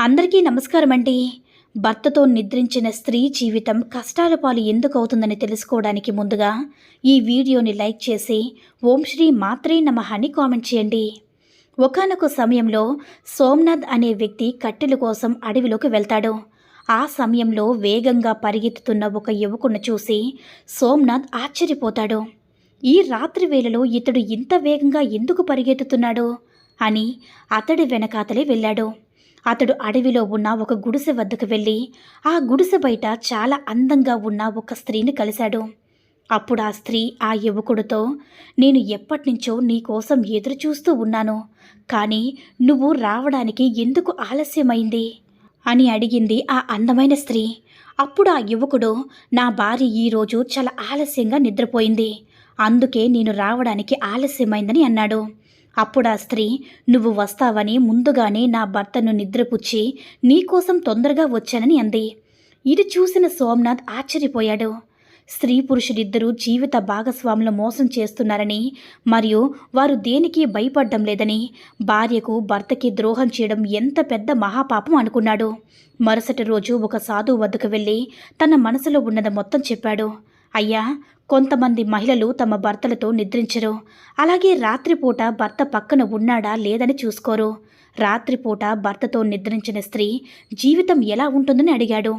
అందరికీ నమస్కారం అండి. భర్తతో నిద్రించిన స్త్రీ జీవితం కష్టాల పాలు ఎందుకు అవుతుందని తెలుసుకోవడానికి ముందుగా ఈ వీడియోని లైక్ చేసి ఓం శ్రీ మాత్రే నమః అని కామెంట్ చేయండి. ఒకానొక సమయంలో సోమ్నాథ్ అనే వ్యక్తి కట్టెల కోసం అడవిలోకి వెళ్తాడు. ఆ సమయంలో వేగంగా పరిగెత్తుతున్న ఒక యువకును చూసి సోమ్నాథ్ ఆశ్చర్యపోతాడు. ఈ రాత్రి వేళలో ఇతడు ఇంత వేగంగా ఎందుకు పరిగెత్తుతున్నాడు? అని అతడి వెనకాతలే వెళ్ళాడు. అతడు అడవిలో ఉన్న ఒక గుడిసె వద్దకు వెళ్ళి ఆ గుడిసె బయట చాలా అందంగా ఉన్న ఒక స్త్రీని కలిశాడు. అప్పుడు ఆ స్త్రీ ఆ యువకుడితో నేను ఎప్పటినుంచో నీకోసం ఎదురు చూస్తూ ఉన్నాను కానీ నువ్వు రావడానికి ఎందుకు ఆలస్యమైంది? అని అడిగింది ఆ అందమైన స్త్రీ. అప్పుడు ఆ యువకుడు నా భార్య ఈరోజు చాలా ఆలస్యంగా నిద్రపోయింది అందుకే నేను రావడానికి ఆలస్యమైందని అన్నాడు. అప్పుడు ఆ స్త్రీ నువ్వు వస్తావని ముందుగానే నా భర్తను నిద్రపుచ్చి నీకోసం తొందరగా వచ్చానని అంది. ఇది చూసిన సోమనాథ్ ఆశ్చర్యపోయాడు. స్త్రీ పురుషుడిద్దరూ జీవిత భాగస్వాములు మోసం చేస్తున్నారని మరియు వారు దేనికి భయపడడం లేదని భార్యకు భర్తకి ద్రోహం చేయడం ఎంత పెద్ద మహాపాపం అనుకున్నాడు. మరుసటి రోజు ఒక సాధువు వద్దకు వెళ్ళి తన మనసులో ఉన్నది మొత్తం చెప్పాడు. అయ్యా కొంతమంది మహిళలు తమ భర్తలతో నిద్రించరు. అలాగే రాత్రిపూట భర్త పక్కన ఉన్నాడా లేదని చూసుకోరు. రాత్రిపూట భర్తతో నిద్రించిన స్త్రీ జీవితం ఎలా ఉంటుందని అడిగాడు.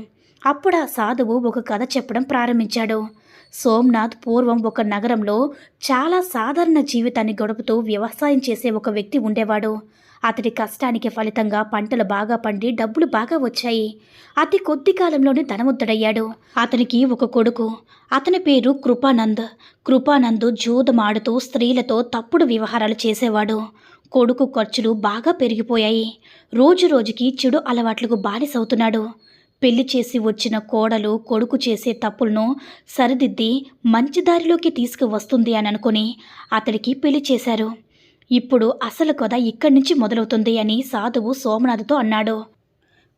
అప్పుడు ఆ సాధువు ఒక కథ చెప్పడం ప్రారంభించాడు. సోమ్నాథ్ పూర్వం ఒక నగరంలో చాలా సాధారణ జీవితాన్ని గడుపుతూ వ్యవసాయం చేసే ఒక వ్యక్తి ఉండేవాడు. అతడి కష్టానికి ఫలితంగా పంటలు బాగా పండి డబ్బులు బాగా వచ్చాయి. అతి కొద్ది కాలంలోనే ధనవంతుడయ్యాడు. అతనికి ఒక కొడుకు. అతని పేరు కృపానంద్. కృపానంద్ జూదమాడుతూ స్త్రీలతో తప్పుడు వ్యవహారాలు చేసేవాడు. కొడుకు ఖర్చులు బాగా పెరిగిపోయాయి. రోజు రోజుకి చెడు అలవాట్లకు బానిసవుతున్నాడు. పెళ్ళి చేసి వచ్చిన కోడలు కొడుకు చేసే తప్పులను సరిదిద్ది మంచి దారిలోకి తీసుకువస్తుంది అని అనుకుని అతడికి పెళ్ళి చేశారు. ఇప్పుడు అసలు కథ ఇక్కడి నుంచి మొదలవుతుంది అని సాధువు సోమనాథ్తో అన్నాడు.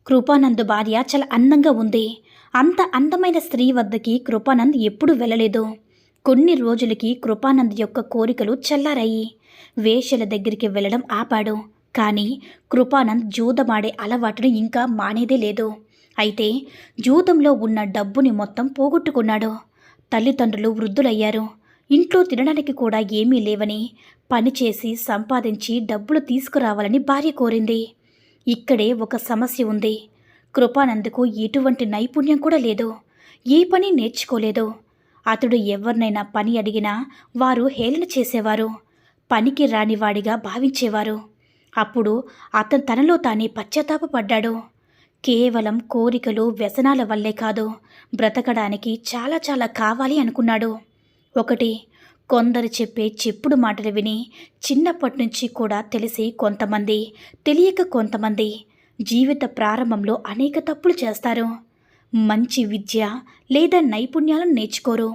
కృపానంద్ భార్య చాలా అందంగా ఉంది. అంత అందమైన స్త్రీ వద్దకి కృపానంద్ ఎప్పుడూ వెళ్ళలేదు. కొన్ని రోజులకి కృపానంద్ యొక్క కోరికలు చల్లారాయి. వేషల దగ్గరికి వెళ్ళడం ఆపాడు. కానీ కృపానంద్ జూదమాడే అలవాటును ఇంకా మానేదే లేదు. అయితే జూదంలో ఉన్న డబ్బుని మొత్తం పోగొట్టుకున్నాడు. తల్లిదండ్రులు వృద్ధులయ్యారు. ఇంట్లో తినడానికి కూడా ఏమీ లేవని పనిచేసి సంపాదించి డబ్బులు తీసుకురావాలని భార్య కోరింది. ఇక్కడే ఒక సమస్య ఉంది. కృపానందుకు ఎటువంటి నైపుణ్యం కూడా లేదు. ఏ పని నేర్చుకోలేదు. అతడు ఎవరినైనా పని అడిగినా వారు హేళన చేసేవారు. పనికి రానివాడిగా భావించేవారు. అప్పుడు అతను తనలో తానే పశ్చాత్తాపడ్డాడు కేవలం కోరికలు వ్యసనాల వల్లే కాదు బ్రతకడానికి చాలా చాలా కావాలి అనుకున్నాడు. ఒకటి. కొందరు చెప్పే చెప్పుడు మాటలు విని చిన్నప్పటి నుంచి కూడా తెలిసి కొంతమంది తెలియక కొంతమంది జీవిత ప్రారంభంలో అనేక తప్పులు చేస్తారు. మంచి విద్య లేదా నైపుణ్యాలను నేర్చుకోరు.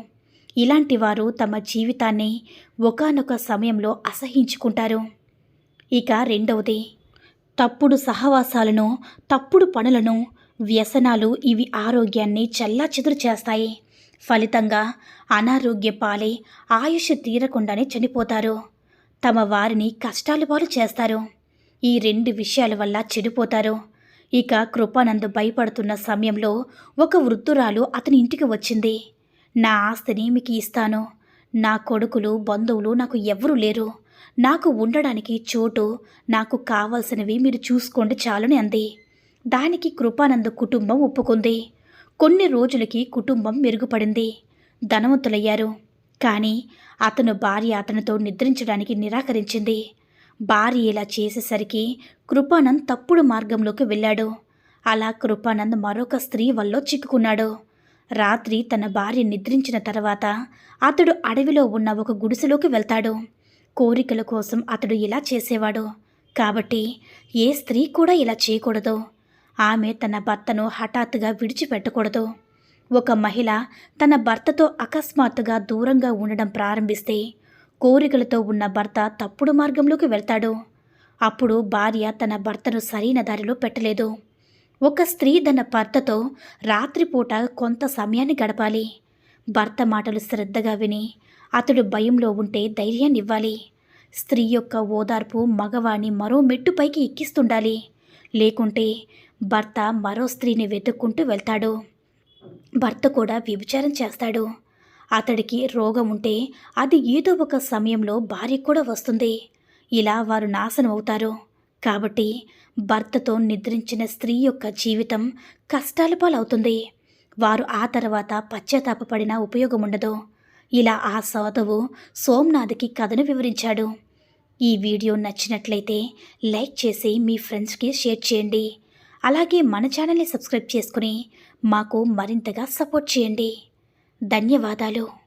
ఇలాంటి వారు తమ జీవితాన్ని ఒకానొక సమయంలో అసహించుకుంటారు. ఇక రెండవది తప్పుడు సహవాసాలను తప్పుడు పనులను వ్యసనాలు ఇవి ఆరోగ్యాన్ని చల్లాచెదురు చేస్తాయి. ఫలితంగా అనారోగ్య పాలై ఆయుష్ తీరకుండానే చనిపోతారు. తమ వారిని కష్టాలు పాలు చేస్తారు. ఈ రెండు విషయాల వల్ల చెడిపోతారు. ఇక కృపానంద్ భయపడుతున్న సమయంలో ఒక వృద్ధురాలు అతని ఇంటికి వచ్చింది. నా ఆస్తిని మీకు ఇస్తాను. నా కొడుకులు బంధువులు నాకు ఎవ్వరూ లేరు. నాకు ఉండడానికి చోటు నాకు కావలసినవి మీరు చూసుకోండి చాలని అంది. దానికి కృపానంద్ కుటుంబం ఒప్పుకుంది. కొన్ని రోజులకి కుటుంబం మెరుగుపడింది. ధనవంతులయ్యారు. కానీ అతను భార్య అతనితో నిద్రించడానికి నిరాకరించింది. భార్య ఇలా చేసేసరికి కృపానంద్ తప్పుడు మార్గంలోకి వెళ్ళాడు. అలా కృపానంద్ మరొక స్త్రీ వల్ల చిక్కుకున్నాడు. రాత్రి తన భార్య నిద్రించిన తర్వాత అతడు అడవిలో ఉన్న ఒక గుడిసెలోకి వెళ్తాడు. కోరికల కోసం అతడు ఇలా చేసేవాడు. కాబట్టి ఏ స్త్రీ కూడా ఇలా చేయకూడదు. ఆమె తన భర్తను హఠాత్తుగా విడిచిపెట్టకూడదు. ఒక మహిళ తన భర్తతో అకస్మాత్తుగా దూరంగా ఉండడం ప్రారంభిస్తే కోరికలతో ఉన్న భర్త తప్పుడు మార్గంలోకి వెళ్తాడు. అప్పుడు భార్య తన భర్తను సరైన దారిలో పెట్టలేదు. ఒక స్త్రీ తన భర్తతో రాత్రిపూట కొంత సమయాన్ని గడపాలి. భర్త మాటలు శ్రద్ధగా విని అతడు భయంలో ఉంటే ధైర్యాన్ని ఇవ్వాలి స్త్రీ యొక్క ఓదార్పు మగవాణ్ణి మరో మెట్టుపైకి ఎక్కిస్తుండాలి. లేకుంటే భర్త మరో స్త్రీని వెతుక్కుంటూ వెళ్తాడు. భర్త కూడా వ్యభిచారం చేస్తాడు. అతడికి రోగం ఉంటే అది ఏదో ఒక సమయంలో భార్య కూడా వస్తుంది. ఇలా వారు నాశనం అవుతారు కాబట్టి భర్తతో నిద్రించిన స్త్రీ యొక్క జీవితం కష్టాల పాలవుతుంది. వారు ఆ తర్వాత పశ్చాత్తాపడిన ఉపయోగం ఉండదు ఇలా ఆ సోదవు సోమ్నాథ్కి కథను వివరించాడు. ఈ వీడియో నచ్చినట్లయితే లైక్ చేసి మీ ఫ్రెండ్స్కి షేర్ చేయండి. అలాగే మన ఛానల్ని సబ్స్క్రైబ్ చేసుకుని మాకు మరింతగా సపోర్ట్ చేయండి. ధన్యవాదాలు.